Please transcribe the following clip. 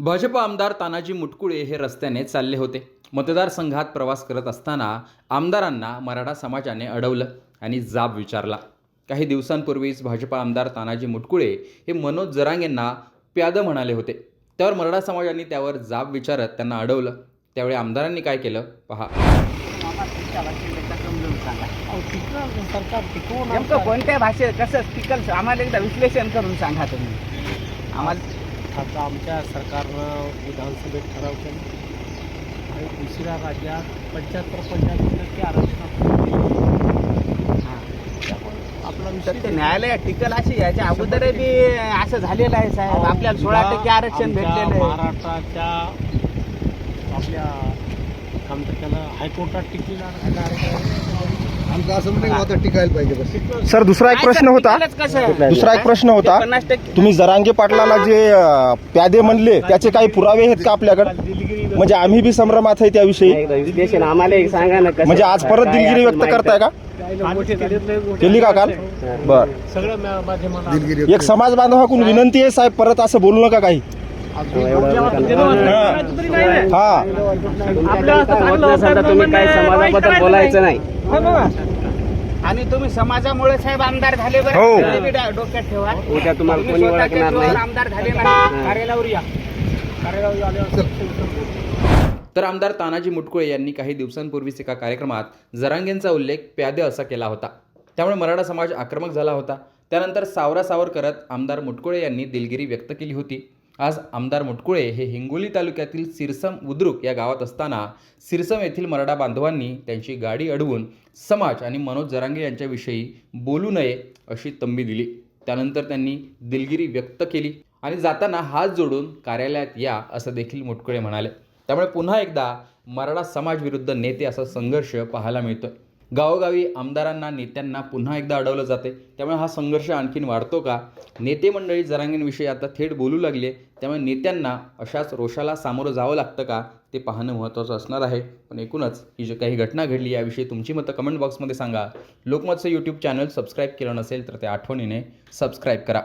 भाजप आमदार तानाजी मुटकुळे हे रस्त्याने चालले होते. मतदारसंघात प्रवास करत असताना आमदारांना मराठा समाजाने अडवलं आणि जाब विचारला. काही दिवसांपूर्वीच भाजप आमदार तानाजी मुटकुळे हे मनोज जरांगेंना प्यादं म्हणाले होते. त्यावर मराठा समाजाने त्यावर जाब विचारत त्यांना अडवलं. त्यावेळी आमदारांनी काय केलं? पहा. नेमकं कोणत्या भाषेत कसं स्पीकर आम्हाला एकदा विश्लेषण करून सांगा तुम्ही. आम्हाला आता आमच्या सरकारनं विधानसभेत ठराव केला आणि दुसऱ्या राज्यात पंच्याहत्तर पंच्याहत्तर टक्के आरक्षण आपला ते न्यायालयात टिकल अशी याच्या अगोदर बी असं झालेलं आहे साहेब. आपल्याला सोळा टक्के आरक्षण आमच्या भेटलेलं आहे. महाराष्ट्राच्या आपल्या म्हणतात त्याला हायकोर्टात टिकलेलं आरक्षण आमचं असं म्हणणं होतं टिकायला पाहिजे बस. सर दुसरा एक प्रश्न होता. दुसरा एक प्रश्न होता. तुम्ही जरांगे पाटलाला जे अं, प्यादे म्हणले त्याचे काही पुरावे आहेत का आपल्याकडे? म्हणजे आम्ही बी संभ्रमात आहे त्याविषयी. विश्लेषण आम्हाला सांगा ना म्हणजे आज परत दिलगिरी व्यक्त करताय का? केली का काल? बर. दिलगिरी एक समाज बांधवाकडून विनंती आहे साहेब परत असं बोलू नका काही. हा. तुम्ही काही समाजाबद्दल बोलायचं नाही. आणि तुम्ही समाजामुळे साहेब आमदार झाले बरं. हो. हे बी डा- डोक्यात ठेवा. उद्या तुम्हाला कोणी ओळखणार नाही. आमदार झाले नाही कार्यालयावर या. कार्यालयावर आल्यावर तर आमदार तानाजी मुटकुळे यांनी काही दिवसांपूर्वीच एका कार्यक्रमात जरांगेंचा उल्लेख प्यादे असा केला होता. त्यामुळे मराठा समाज आक्रमक झाला होता. त्यानंतर सावरासावर करत आमदार मुटकुळे यांनी दिलगिरी व्यक्त केली होती. आज आमदार मुटकुळे हे हिंगोली तालुक्यातील सिरसम बुद्रुक या गावात असताना सिरसम येथील मराठा बांधवांनी त्यांची गाडी अडवून समाज आणि मनोज जरांगे यांच्याविषयी बोलू नये अशी तंबी दिली. त्यानंतर त्यांनी दिलगिरी व्यक्त केली आणि जाताना हात जोडून कार्यालयात या असं देखील मुटकुळे म्हणाले. त्यामुळे पुन्हा एकदा मराठा समाजविरुद्ध नेते असा संघर्ष पाहायला मिळतोय. गावोगावी आमदारांना नेत्यांना पुन्हा एकदा अडवलं जाते. त्यामुळे हा संघर्ष आणखीन वाढतो का? नेते मंडळी जरांगींविषयी आता थेट बोलू लागले. त्यामुळे नेत्यांना अशाच रोषाला सामोरं जावं लागतं का? ते पाहणं महत्त्वाचं असणार आहे. पण एकूणच ही जी काही घटना घडली याविषयी तुमची मतं कमेंट बॉक्समध्ये सांगा. लोकमतचं यूट्यूब चॅनल सबस्क्राईब केलं नसेल तर ते आठवणीने सबस्क्राईब करा.